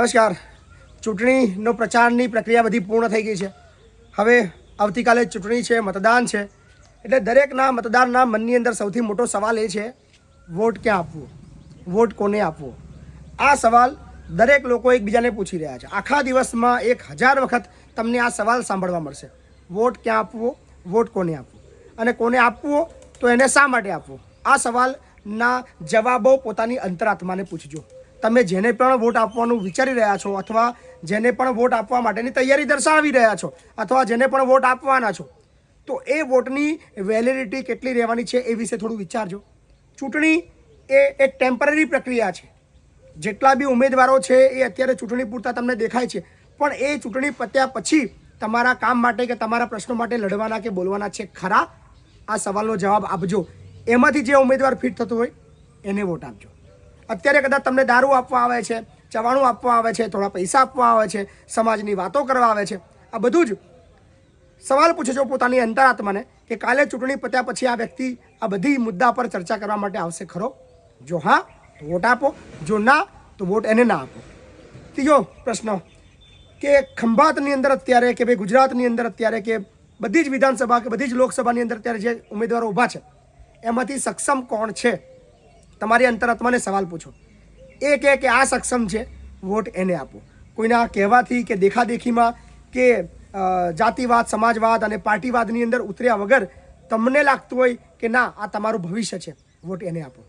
નમસ્કાર. ચૂંટણીનો પ્રચારની પ્રક્રિયા બધી પૂર્ણ થઈ ગઈ છે. હવે આવતીકાલે ચૂંટણી છે, મતદાન છે. એટલે દરેકના મતદારના મનની અંદર સૌથી મોટો સવાલ એ છે, વોટ ક્યાં આપવો? વોટ કોને આપવો? આ સવાલ દરેક લોકો એકબીજાને પૂછી રહ્યા છે. આખા દિવસમાં એક હજાર વખત તમને આ સવાલ સાંભળવા મળશે. વોટ ક્યાં આપવો? વોટ કોને આપવો? અને કોને આપવો તો એને શા માટે આપવો? આ સવાલના જવાબો પોતાની અંતરાત્માને પૂછજો. તમે જેને પણ વોટ આપવાનું વિચારી રહ્યા છો અથવા જેને પણ વોટ આપવા માટેની તૈયારી દર્શાવી રહ્યા છો અથવા જેને પણ વોટ આપવાના છો, તો એ વોટની વેલિડિટી કેટલી રહેવાની છે એ વિશે થોડું વિચારજો. ચૂંટણી એ એક ટેમ્પરરી પ્રક્રિયા છે. જેટલા બી ઉમેદવારો છે એ અત્યારે ચૂંટણી પૂરતા તમને દેખાય છે. પણ એ ચૂંટણી પત્યા પછી તમારા કામ માટે કે તમારા પ્રશ્નો માટે લડવાના કે બોલવાના છે ખરા? આ સવાલનો જવાબ આપજો. એમાંથી જે ઉમેદવાર ફિટ થતું હોય એને વોટ આપજો. અત્યારે કદાચ તમને દારૂ આપવા આવે છે, ચવાણું આપવા આવે છે, થોડા પૈસા આપવા આવે છે, સમાજની વાતો કરવા આવે છે, આ બધું જ સવાલ પૂછજો પોતાની અંતરાત્માને કે કાલે ચૂંટણી પત્યા પછી આ વ્યક્તિ આ બધી મુદ્દા પર ચર્ચા કરવા માટે આવશે ખરો? જો હા, તો વોટ આપો. જો ના, તો વોટ એને ના આપો. ત્રીજો પ્રશ્ન કે ખંભાતની અંદર અત્યારે કે ભાઈ ગુજરાતની અંદર અત્યારે કે બધી જ વિધાનસભા કે બધી જ લોકસભાની અંદર અત્યારે જે ઉમેદવારો ઊભા છે, એમાંથી સક્ષમ કોણ છે? તમારી અંતરાત્માને સવાલ પૂછો. એ કહે કે આ સક્ષમ છે, વોટ એને આપો. કોઈના કહેવાથી કે દેખાદેખીમાં કે જાતિવાદ, સમાજવાદ અને પાર્ટીવાદની અંદર ઉતર્યા વગર તમને લાગતું હોય કે ના, આ તમારું ભવિષ્ય છે, વોટ એને આપો.